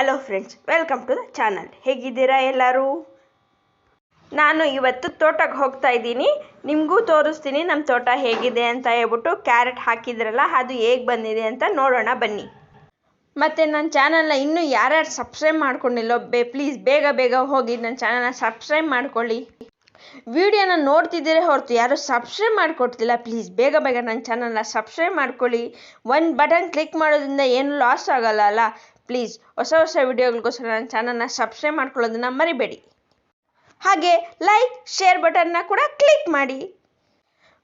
Hello friends welcome to the channel ಹೇಗಿದ್ದೀರಾ ಎಲ್ಲರೂ? ನಾನು ಇವತ್ತು ತೋಟಕ್ಕೆ ಹೋಗ್ತಾ ಇದ್ದೀನಿ. ನಿಮಗೂ ತೋರಿಸ್ತೀನಿ ನಮ್ಮ ತೋಟ ಹೇಗಿದೆ ಅಂತ ಹೇಳ್ಬಿಟ್ಟು ಕ್ಯಾರೆಟ್ ಹಾಕಿದ್ರಲ್ಲ, ಅದು ಹೇಗೆ ಬಂದಿದೆ ಅಂತ ನೋಡೋಣ ಬನ್ನಿ. ಮತ್ತು ನನ್ನ ಚಾನಲ್ನ ಇನ್ನೂ ಯಾರ್ಯಾರು ಸಬ್ಸ್ಕ್ರೈಬ್ ಮಾಡ್ಕೊಂಡಿಲ್ಲೋ, ಬೇ ಪ್ಲೀಸ್ ಬೇಗ ಬೇಗ ಹೋಗಿ ನನ್ನ ಚಾನಲ್ನ ಸಬ್ಸ್ಕ್ರೈಬ್ ಮಾಡ್ಕೊಳ್ಳಿ. ವಿಡಿಯೋನ ನೋಡ್ತಿದ್ದೀರೇ ಹೊರತು ಯಾರು ಸಬ್ಸ್ಕ್ರೈಬ್ ಮಾಡಿಕೊಡ್ತಿಲ್ಲ ಪ್ಲೀಸ್ ಬೇಗ ಬೇಗ ನನ್ನ ಚಾನಲ್ನ ಸಬ್ಸ್ಕ್ರೈಬ್ ಮಾಡ್ಕೊಳ್ಳಿ. ಒಂದು ಬಟನ್ ಕ್ಲಿಕ್ ಮಾಡೋದ್ರಿಂದ ಏನು ಲಾಸ್ ಆಗಲ್ಲ ಅಲ್ಲ? ಪ್ಲೀಸ್ ಹೊಸ ಹೊಸ ವಿಡಿಯೋಗಳಿಗೋಸ್ಕರ ನನ್ನ ಚಾನಲ್ನ ಸಬ್ಸ್ಕ್ರೈಬ್ ಮಾಡ್ಕೊಳ್ಳೋದನ್ನ ಮರಿಬೇಡಿ. ಹಾಗೆ ಲೈಕ್, ಶೇರ್ ಬಟನ್ನ ಕೂಡ ಕ್ಲಿಕ್ ಮಾಡಿ.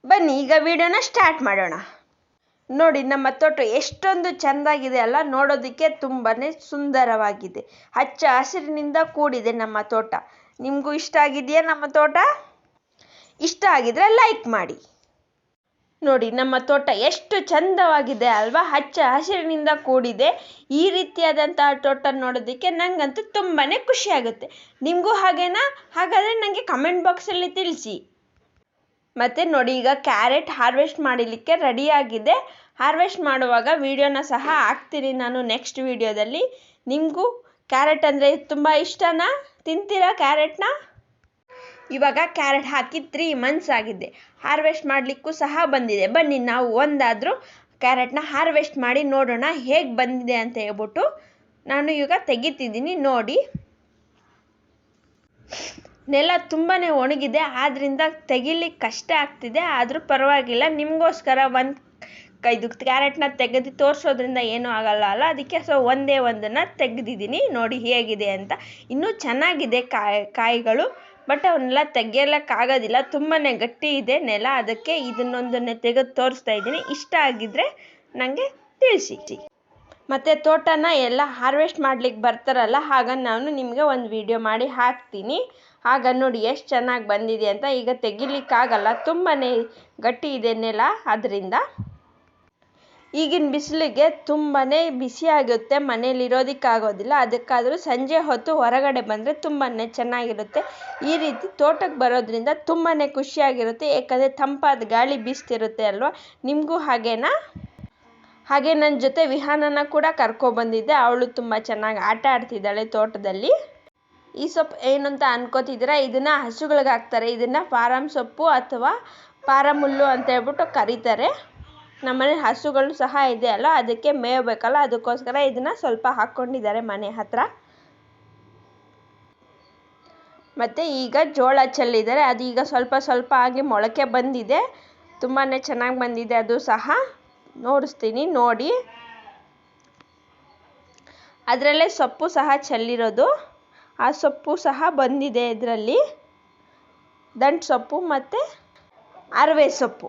ಬನ್ನಿ, ಈಗ ವಿಡಿಯೋನ ಸ್ಟಾರ್ಟ್ ಮಾಡೋಣ. ನೋಡಿ, ನಮ್ಮ ತೋಟ ಎಷ್ಟೊಂದು ಚೆಂದಾಗಿದೆ ಅಲ್ಲ, ನೋಡೋದಕ್ಕೆ ತುಂಬಾ ಸುಂದರವಾಗಿದೆ. ಹಚ್ಚ ಹಸಿರಿನಿಂದ ಕೂಡಿದೆ ನಮ್ಮ ತೋಟ. ನಿಮಗೂ ಇಷ್ಟ ಆಗಿದೆಯಾ ನಮ್ಮ ತೋಟ? ಇಷ್ಟ ಆಗಿದ್ರೆ ಲೈಕ್ ಮಾಡಿ. ನೋಡಿ, ನಮ್ಮ ತೋಟ ಎಷ್ಟು ಚಂದವಾಗಿದೆ ಅಲ್ವಾ? ಹಚ್ಚ ಹಸಿರಿನಿಂದ ಕೂಡಿದೆ. ಈ ರೀತಿಯಾದಂತಹ ತೋಟ ನೋಡೋದಕ್ಕೆ ನನಗಂತೂ ತುಂಬಾ ಖುಷಿ ಆಗುತ್ತೆ. ನಿಮಗೂ ಹಾಗೇನಾ? ಹಾಗಾದರೆ ನನಗೆ ಕಮೆಂಟ್ ಬಾಕ್ಸಲ್ಲಿ ತಿಳಿಸಿ. ಮತ್ತು ನೋಡಿ, ಈಗ ಕ್ಯಾರೆಟ್ ಹಾರ್ವೆಸ್ಟ್ ಮಾಡಲಿಕ್ಕೆ ರೆಡಿಯಾಗಿದೆ. ಹಾರ್ವೆಸ್ಟ್ ಮಾಡುವಾಗ ವಿಡಿಯೋನ ಸಹ ಹಾಕ್ತೀನಿ ನಾನು ನೆಕ್ಸ್ಟ್ ವಿಡಿಯೋದಲ್ಲಿ. ನಿಮಗೂ ಕ್ಯಾರೆಟ್ ಅಂದರೆ ತುಂಬ ಇಷ್ಟನಾ? ತಿಂತೀರಾ ಕ್ಯಾರೆಟ್ನ? ಇವಾಗ ಕ್ಯಾರೆಟ್ ಹಾಕಿ ತ್ರೀ ಮಂತ್ಸ್ ಆಗಿದೆ. ಹಾರ್ವೆಸ್ಟ್ ಮಾಡಲಿಕ್ಕೂ ಸಹ ಬಂದಿದೆ. ಬನ್ನಿ, ನಾವು ಒಂದಾದರೂ ಕ್ಯಾರೆಟ್ನ ಹಾರ್ವೆಸ್ಟ್ ಮಾಡಿ ನೋಡೋಣ ಹೇಗೆ ಬಂದಿದೆ ಅಂತ ಹೇಳ್ಬಿಟ್ಟು ನಾನು ಈಗ ತೆಗಿತಿದ್ದೀನಿ. ನೋಡಿ. ನೆಲ ತುಂಬಾ ಒಣಗಿದೆ. ಆದ್ದರಿಂದ ತೆಗಿಲಿಕ್ಕೆ ಕಷ್ಟ ಆಗ್ತಿದೆ. ಆದರೂ ಪರವಾಗಿಲ್ಲ. ನಿಮಗೋಸ್ಕರ ಒಂದು ಇದು ಕ್ಯಾರೆಟ್ನ ತೆಗೆದು ತೋರಿಸೋದ್ರಿಂದ ಏನೂ ಆಗಲ್ಲ ಅಲ್ಲ? ಅದಕ್ಕೆ ಸೊ ಒಂದೇ ಒಂದನ್ನು ತೆಗೆದಿದ್ದೀನಿ. ನೋಡಿ ಹೇಗಿದೆ ಅಂತ. ಇನ್ನೂ ಚೆನ್ನಾಗಿದೆ ಕಾಯಿ, ಕಾಯಿಗಳು. ಬಟ್ ಅವನ್ನೆಲ್ಲ ತೆಗಿಯಲಿಕ್ಕಾಗೋದಿಲ್ಲ ತುಂಬಾ ಗಟ್ಟಿ ಇದೆ ನೆಲ, ಅದಕ್ಕೆ ಇದನ್ನೊಂದನ್ನು ತೆಗೆದು ತೋರಿಸ್ತಾ ಇದ್ದೀನಿ. ಇಷ್ಟ ಆಗಿದ್ದರೆ ನನಗೆ ತಿಳಿಸಿ. ಮತ್ತು ತೋಟನ ಎಲ್ಲ ಹಾರ್ವೆಸ್ಟ್ ಮಾಡ್ಲಿಕ್ಕೆ ಬರ್ತಾರಲ್ಲ, ಆಗ ನಾನು ನಿಮಗೆ ಒಂದು ವಿಡಿಯೋ ಮಾಡಿ ಹಾಕ್ತೀನಿ. ಆಗ ನೋಡಿ ಎಷ್ಟು ಚೆನ್ನಾಗಿ ಬಂದಿದೆ ಅಂತ. ಈಗ ತೆಗಿಲಿಕ್ಕಾಗಲ್ಲ. ತುಂಬಾ ಗಟ್ಟಿ ಇದೆ ನೆಲ, ಅದರಿಂದ. ಈಗಿನ ಬಿಸಿಲಿಗೆ ತುಂಬಾ ಬಿಸಿಯಾಗುತ್ತೆ ಇರೋದಕ್ಕಾಗೋದಿಲ್ಲ. ಅದಕ್ಕಾದರೂ ಸಂಜೆ ಹೊತ್ತು ಹೊರಗಡೆ ಬಂದರೆ ತುಂಬಾ ಚೆನ್ನಾಗಿರುತ್ತೆ. ಈ ರೀತಿ ತೋಟಕ್ಕೆ ಬರೋದ್ರಿಂದ ತುಂಬಾ ಖುಷಿಯಾಗಿರುತ್ತೆ. ಏಕೆಂದರೆ ತಂಪಾದ ಗಾಳಿ ಬೀಸ್ತಿರುತ್ತೆ ಅಲ್ವಾ? ನಿಮಗೂ ಹಾಗೇನಾ? ಹಾಗೆ ನನ್ನ ಜೊತೆ ವಿಹಾನನ ಕೂಡ ಕರ್ಕೊಬಂದಿದ್ದೆ ಅವಳು ತುಂಬ ಚೆನ್ನಾಗಿ ಆಟ ಆಡ್ತಿದ್ದಾಳೆ ತೋಟದಲ್ಲಿ. ಈ ಸೊಪ್ಪು ಏನು ಅಂತ ಅನ್ಕೋತಿದ್ದೀರಾ? ಇದನ್ನು ಹಸುಗಳಿಗೆ ಹಾಕ್ತಾರೆ. ಇದನ್ನು ಪಾರಮ್ ಸೊಪ್ಪು ಅಥವಾ ಪಾರಮುಲ್ಲು ಅಂತ ಹೇಳ್ಬಿಟ್ಟು ಕರೀತಾರೆ. ನಮ್ಮನೆ ಹಸುಗಳು ಸಹ ಇದೆ ಅಲ್ಲ ಅದಕ್ಕೆ ಮೇಯಬೇಕಲ್ಲ, ಅದಕ್ಕೋಸ್ಕರ ಇದನ್ನ ಸ್ವಲ್ಪ ಹಾಕ್ಕೊಂಡಿದ್ದಾರೆ ಮನೆ ಹತ್ರ. ಮತ್ತು ಈಗ ಜೋಳ ಚೆಲ್ಲಿದ್ದಾರೆ, ಅದು ಈಗ ಸ್ವಲ್ಪ ಸ್ವಲ್ಪ ಆಗಿ ಮೊಳಕೆ ಬಂದಿದೆ. ತುಂಬಾ ಚೆನ್ನಾಗಿ ಬಂದಿದೆ, ಅದು ಸಹ. ನೋಡಿಸ್ತೀನಿ, ನೋಡಿ. ಅದರಲ್ಲೇ ಸೊಪ್ಪು ಸಹ ಚೆಲ್ಲಿರೋದು. ಆ ಸೊಪ್ಪು ಸಹ ಬಂದಿದೆ ಇದರಲ್ಲಿ. ದಂಟು ಸೊಪ್ಪು ಮತ್ತು ಅರವೆ ಸೊಪ್ಪು.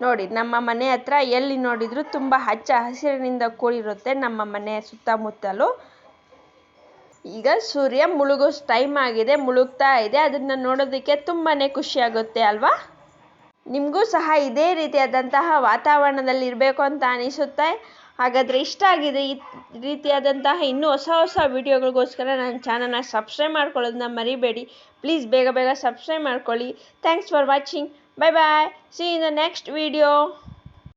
ನೋಡಿ, ನಮ್ಮ ಮನೆ ಹತ್ರ ಎಲ್ಲಿ ನೋಡಿದರೂ ತುಂಬ ಹಚ್ಚ ಹಸಿರಿನಿಂದ ಕೂಡಿರುತ್ತೆ ನಮ್ಮ ಮನೆಯ ಸುತ್ತಮುತ್ತಲು. ಈಗ ಸೂರ್ಯ ಮುಳುಗೋ ಟೈಮ್ ಆಗಿದೆ, ಮುಳುಗ್ತಾ ಇದೆ. ಅದನ್ನು ನೋಡೋದಕ್ಕೆ ತುಂಬಾ ಖುಷಿಯಾಗುತ್ತೆ ಅಲ್ವಾ? ನಿಮಗೂ ಸಹ ಇದೇ ರೀತಿಯಾದಂತಹ ವಾತಾವರಣದಲ್ಲಿ ಇರಬೇಕು ಅಂತ ಅನಿಸುತ್ತೆ. ಹಾಗಾದರೆ ಇಷ್ಟ ಆಗಿದೆ ಈ ರೀತಿಯಾದಂತಹ ಇನ್ನೂ ಹೊಸ ಹೊಸ ವಿಡಿಯೋಗಳಿಗೋಸ್ಕರ ನನ್ನ ಚಾನಲ್ನ ಸಬ್ಸ್ಕ್ರೈಬ್ ಮಾಡ್ಕೊಳ್ಳೋದನ್ನ ಮರಿಬೇಡಿ. ಪ್ಲೀಸ್ ಬೇಗ ಬೇಗ ಸಬ್ಸ್ಕ್ರೈಬ್ ಮಾಡ್ಕೊಳ್ಳಿ. Thanks for watching Bye bye. See you in the next video.